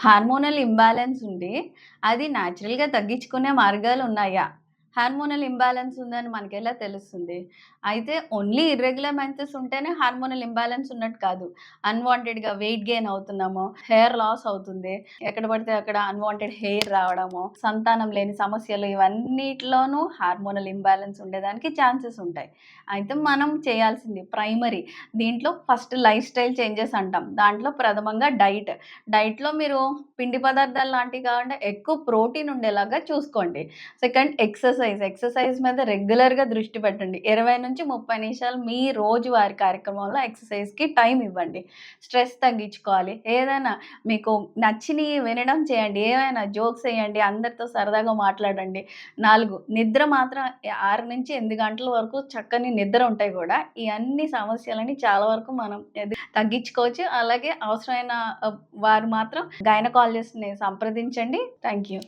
Hormonal imbalance ఉండి అది న్యాచురల్‌గా తగ్గించుకునే మార్గాలు ఉన్నాయా? హార్మోనల్ ఇంబ్యాలెన్స్ ఉందని మనకెలా తెలుస్తుంది? అయితే ఓన్లీ ఇర్రెగ్యులర్ మెన్సెస్ ఉంటేనే హార్మోనల్ ఇంబ్యాలెన్స్ ఉన్నట్టు కాదు. అన్‌వాంటెడ్‌గా వెయిట్ గెయిన్ అవుతున్నాము, హెయిర్ లాస్ అవుతుంది, ఎక్కడ పడితే అక్కడ అన్‌వాంటెడ్ హెయిర్ రావడము, సంతానం లేని సమస్యలు ఇవన్నిటిలోనూ హార్మోనల్ ఇంబ్యాలెన్స్ ఉండేదానికి ఛాన్సెస్ ఉంటాయి. అయితే మనం చేయాల్సింది ప్రైమరీ దీంట్లో ఫస్ట్ లైఫ్ స్టైల్ చేంజెస్ అంటాం. దాంట్లో ప్రథమంగా డైట్. డైట్‌లో మీరు పిండి పదార్థాలు లాంటివి కాకుండా ఎక్కువ ప్రోటీన్ ఉండేలాగా చూసుకోండి. Second exercise. ఎక్సర్సైజ్ మీద రెగ్యులర్‌గా దృష్టి పెట్టండి. 20-30 నిమిషాలు మీ రోజువారి కార్యక్రమంలో ఎక్సర్సైజ్‌కి టైం ఇవ్వండి. స్ట్రెస్ తగ్గించుకోవాలి. ఏదైనా మీకు నచ్చినవి వినడం చేయండి. ఏమైనా జోక్స్ వేయండి అందరితో సరదాగా మాట్లాడండి. నాలుగు నిద్ర మాత్రం 6-8 గంటల వరకు చక్కని నిద్ర ఉంటాయి కూడా ఈ అన్ని సమస్యలని చాలా వరకు మనం తగ్గించుకోవచ్చు. అలాగే అవసరమైన వారు మాత్రం గైనకాలజిస్ట్‌ని సంప్రదించండి. Thank you.